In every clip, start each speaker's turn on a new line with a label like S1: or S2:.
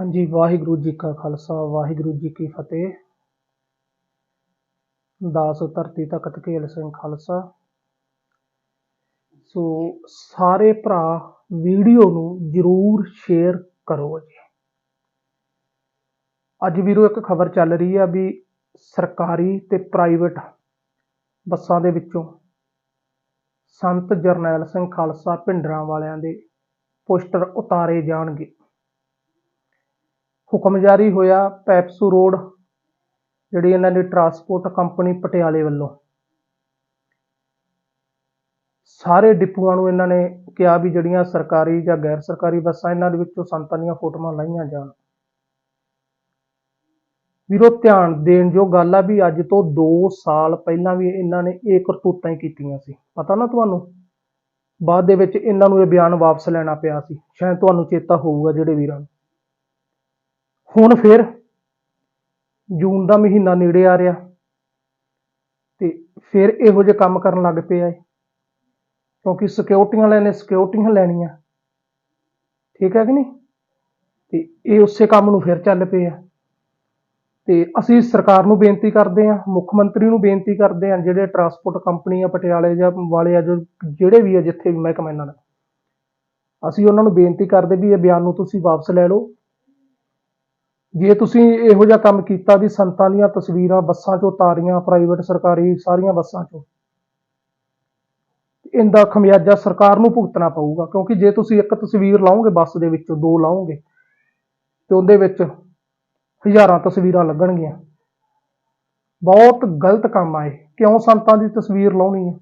S1: ਹਾਂਜੀ, ਵਾਹਿਗੁਰੂ ਜੀ ਕਾ ਖਾਲਸਾ, ਵਾਹਿਗੁਰੂ ਜੀ ਕੀ ਫਤਿਹ। ਦਾਸ ਧਰਤੀ ਤਖਤ ਕੇਲ ਸਿੰਘ ਖਾਲਸਾ। ਸੋ ਸਾਰੇ ਭਰਾ ਵੀਡੀਓ ਨੂੰ ਜਰੂਰ ਸ਼ੇਅਰ ਕਰੋ ਜੀ। ਅੱਜ ਵੀਰੋ ਇੱਕ ਖਬਰ ਚੱਲ ਰਹੀ ਆ ਵੀ ਸਰਕਾਰੀ ਤੇ ਪ੍ਰਾਈਵੇਟ ਬੱਸਾਂ ਦੇ ਵਿੱਚੋਂ ਸੰਤ ਜਰਨੈਲ ਸਿੰਘ ਖਾਲਸਾ ਭਿੰਡਰਾਂ ਵਾਲਿਆਂ ਦੇ ਪੋਸਟਰ ਉਤਾਰੇ ਜਾਣਗੇ। ਹੁਕਮ ਜਾਰੀ ਹੋਇਆ ਪੈਪਸੂ ਰੋਡ, ਜਿਹੜੀ ਇਹਨਾਂ ਦੀ ਟਰਾਂਸਪੋਰਟ ਕੰਪਨੀ ਪਟਿਆਲੇ ਵੱਲੋਂ। ਸਾਰੇ ਡਿਪੂਆਂ ਨੂੰ ਇਹਨਾਂ ਨੇ ਕਿਹਾ ਵੀ ਜਿਹੜੀਆਂ ਸਰਕਾਰੀ ਜਾਂ ਗੈਰ ਸਰਕਾਰੀ ਬੱਸਾਂ ਇਹਨਾਂ ਦੇ ਵਿੱਚੋਂ ਸੰਤਾਂ ਦੀਆਂ ਫੋਟੋਆਂ ਲਾਈਆਂ ਜਾਣ। ਵੀਰੋ, ਧਿਆਨ ਦੇਣ ਜੋ ਗੱਲ ਆ ਵੀ ਅੱਜ ਤੋਂ 2 ਸਾਲ ਪਹਿਲਾਂ ਵੀ ਇਹਨਾਂ ਨੇ ਇਹ ਕਰਤੂਤਾਂ ਹੀ ਕੀਤੀਆਂ ਸੀ। ਪਤਾ ਨਾ ਤੁਹਾਨੂੰ? ਬਾਅਦ ਦੇ ਵਿੱਚ ਇਹਨਾਂ ਨੂੰ ਇਹ ਬਿਆਨ ਵਾਪਸ ਲੈਣਾ ਪਿਆ ਸੀ। ਸ਼ਾਇਦ ਤੁਹਾਨੂੰ ਚੇਤਾ ਹੋਊਗਾ ਜਿਹੜੇ ਵੀਰਾਂ ਨੂੰ। ਹੁਣ ਫਿਰ ਜੂਨ ਦਾ ਮਹੀਨਾ ਨੇੜੇ ਆ ਰਿਹਾ ਤੇ ਫਿਰ ਇਹੋ ਜਿਹੇ ਕੰਮ ਕਰਨ ਲੱਗ ਪਏ ਆ ਕਿਉਂਕਿ ਸਿਕਿਉਰਟੀਆਂ ਲੈਣੇ ਸਿਕਿਉਰਟੀਆਂ ਲੈਣੀਆਂ। ਠੀਕ ਹੈ ਕਿ ਨਹੀਂ? ਤੇ ਇਹ ਉਸੇ ਕੰਮ ਨੂੰ ਫਿਰ ਚੱਲ ਪਏ ਆ। ਤੇ ਅਸੀਂ ਸਰਕਾਰ ਨੂੰ ਬੇਨਤੀ ਕਰਦੇ ਹਾਂ, ਮੁੱਖ ਮੰਤਰੀ ਨੂੰ ਬੇਨਤੀ ਕਰਦੇ ਹਾਂ, ਜਿਹੜੇ ਟਰਾਂਸਪੋਰਟ ਕੰਪਨੀ ਆ ਪਟਿਆਲੇ ਜਾਂ ਵਾਲੇ ਆ ਜੋ ਜਿਹੜੇ ਵੀ ਆ ਜਿੱਥੇ ਵੀ ਮਹਿਕਮਾ ਇਹਨਾਂ ਦਾ। ਅਸੀਂ ਉਹਨਾਂ ਨੂੰ ਬੇਨਤੀ ਕਰਦੇ ਵੀ ਇਹ ਬਿਆਨ ਨੂੰ ਤੁਸੀਂ ਵਾਪਸ ਲੈ ਲਓ। ਜੇ ਤੁਸੀਂ ਇਹੋ ਜਿਹਾ ਕੰਮ ਕੀਤਾ ਵੀ ਸੰਤਾਂ ਦੀਆਂ ਤਸਵੀਰਾਂ ਬੱਸਾਂ 'ਚੋਂ ਉਤਾਰੀਆਂ ਪ੍ਰਾਈਵੇਟ ਸਰਕਾਰੀ ਸਾਰੀਆਂ ਬੱਸਾਂ 'ਚੋਂ, ਇਹਦਾ ਖਮਿਆਜਾ ਸਰਕਾਰ ਨੂੰ ਭੁਗਤਣਾ ਪਊਗਾ, ਕਿਉਂਕਿ ਜੇ ਤੁਸੀਂ ਇੱਕ ਤਸਵੀਰ ਲਾਓਗੇ ਬੱਸ ਦੇ ਵਿੱਚੋਂ, ਦੋ ਲਾਓਗੇ, ਤੇ ਉਹਦੇ ਵਿੱਚ ਹਜ਼ਾਰਾਂ ਤਸਵੀਰਾਂ ਲੱਗਣਗੀਆਂ। ਬਹੁਤ ਗਲਤ ਕੰਮ ਆ ਇਹ। ਕਿਉਂ ਸੰਤਾਂ ਦੀ ਤਸਵੀਰ ਲਾਉਣੀ ਹੈ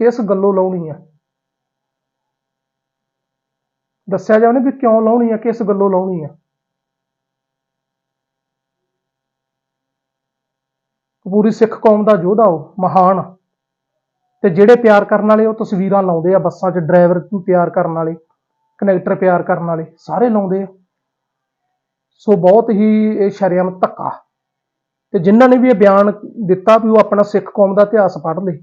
S1: ਕਿਸ ਗੱਲੋਂ ਲਾਉਣੀ ਹੈ ਦੱਸਿਆ ਜਾਵੇ ਵੀ ਕਿਉਂ ਲਾਉਣੀ ਹੈ ਕਿਸ ਗੱਲੋਂ ਲਾਉਣੀ ਹੈ ਪੂਰੀ ਸਿੱਖ ਕੌਮ ਦਾ ਯੋਧਾ ਉਹ, ਮਹਾਨ। ਤੇ ਜਿਹੜੇ ਪਿਆਰ ਕਰਨ ਵਾਲੇ, ਉਹ ਤਸਵੀਰਾਂ ਲਾਉਂਦੇ ਆ ਬੱਸਾਂ 'ਚ, ਡਰਾਈਵਰ ਨੂੰ ਪਿਆਰ ਕਰਨ ਵਾਲੇ ਕਨੈਕਟਰ ਪਿਆਰ ਕਰਨ ਵਾਲੇ, ਸਾਰੇ ਲਾਉਂਦੇ ਆ। ਸੋ ਬਹੁਤ ਹੀ ਇਹ ਸ਼ਰਮ ਧੱਕਾ। ਤੇ ਜਿਨ੍ਹਾਂ ਨੇ ਵੀ ਇਹ ਬਿਆਨ ਦਿੱਤਾ ਵੀ ਉਹ ਆਪਣਾ ਸਿੱਖ ਕੌਮ ਦਾ ਇਤਿਹਾਸ ਪੜ੍ਹ ਲੇ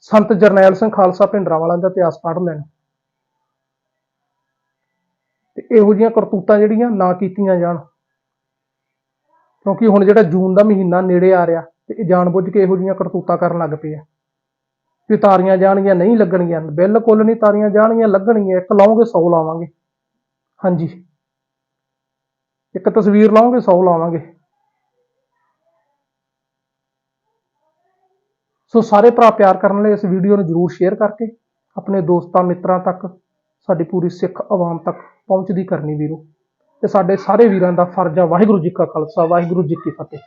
S1: ਸੰਤ ਜਰਨੈਲ ਸਿੰਘ ਖਾਲਸਾ ਭਿੰਡਰਾਂ ਵਾਲਿਆਂ ਦਾ ਇਤਿਹਾਸ ਪੜ੍ਹ ਲੈਣ। ਤੇ ਇਹੋ ਜਿਹੀਆਂ ਕਰਤੂਤਾਂ ਜਿਹੜੀਆਂ ਨਾ ਕੀਤੀਆਂ ਜਾਣ। ਕਿਉਂਕਿ ਹੁਣ ਜਿਹੜਾ ਜੂਨ ਦਾ ਮਹੀਨਾ ਨੇੜੇ ਆ ਰਿਹਾ ਤੇ ਇਹ ਜਾਣਬੁੱਝ ਕੇ ਇਹੋ ਜਿਹੀਆਂ ਕਰਤੂਤਾਂ ਕਰਨ ਲੱਗ ਪਏ ਆ। ਵੀ ਤਾਰੀਆਂ ਜਾਣਗੀਆਂ, ਨਹੀਂ ਲੱਗਣਗੀਆਂ। ਬਿਲਕੁਲ ਨਹੀਂ ਤਾਰੀਆਂ ਜਾਣਗੀਆਂ, ਲੱਗਣਗੀਆਂ। ਇੱਕ ਲਾਉਂਗੇ 100 ਲਾਵਾਂਗੇ। ਹਾਂਜੀ। ਇੱਕ ਤਸਵੀਰ ਲਾਉਂਗੇ 100 ਲਾਵਾਂਗੇ। ਸੋ ਸਾਰੇ ਭਰਾ ਪਿਆਰ ਕਰਨ ਲਈ ਇਸ ਵੀਡੀਓ ਨੂੰ ਜਰੂਰ ਸ਼ੇਅਰ ਕਰਕੇ, ਆਪਣੇ ਦੋਸਤਾਂ, ਮਿੱਤਰਾਂ ਤੱਕ, ਸਾਡੀ ਪੂਰੀ ਸਿੱਖ ਆਵਾਮ ਤੱਕ ਪਹੁੰਚਦੀ ਕਰਨੀ ਵੀਰੋ। ਤੇ ਸਾਡੇ ਸਾਰੇ ਵੀਰਾਂ ਦਾ ਫਰਜ਼ ਆ ਵਾਹਿਗੁਰੂ ਜੀ ਕਾ ਖਾਲਸਾ, ਵਾਹਿਗੁਰੂ ਜੀ ਕੀ ਫਤਿਹ।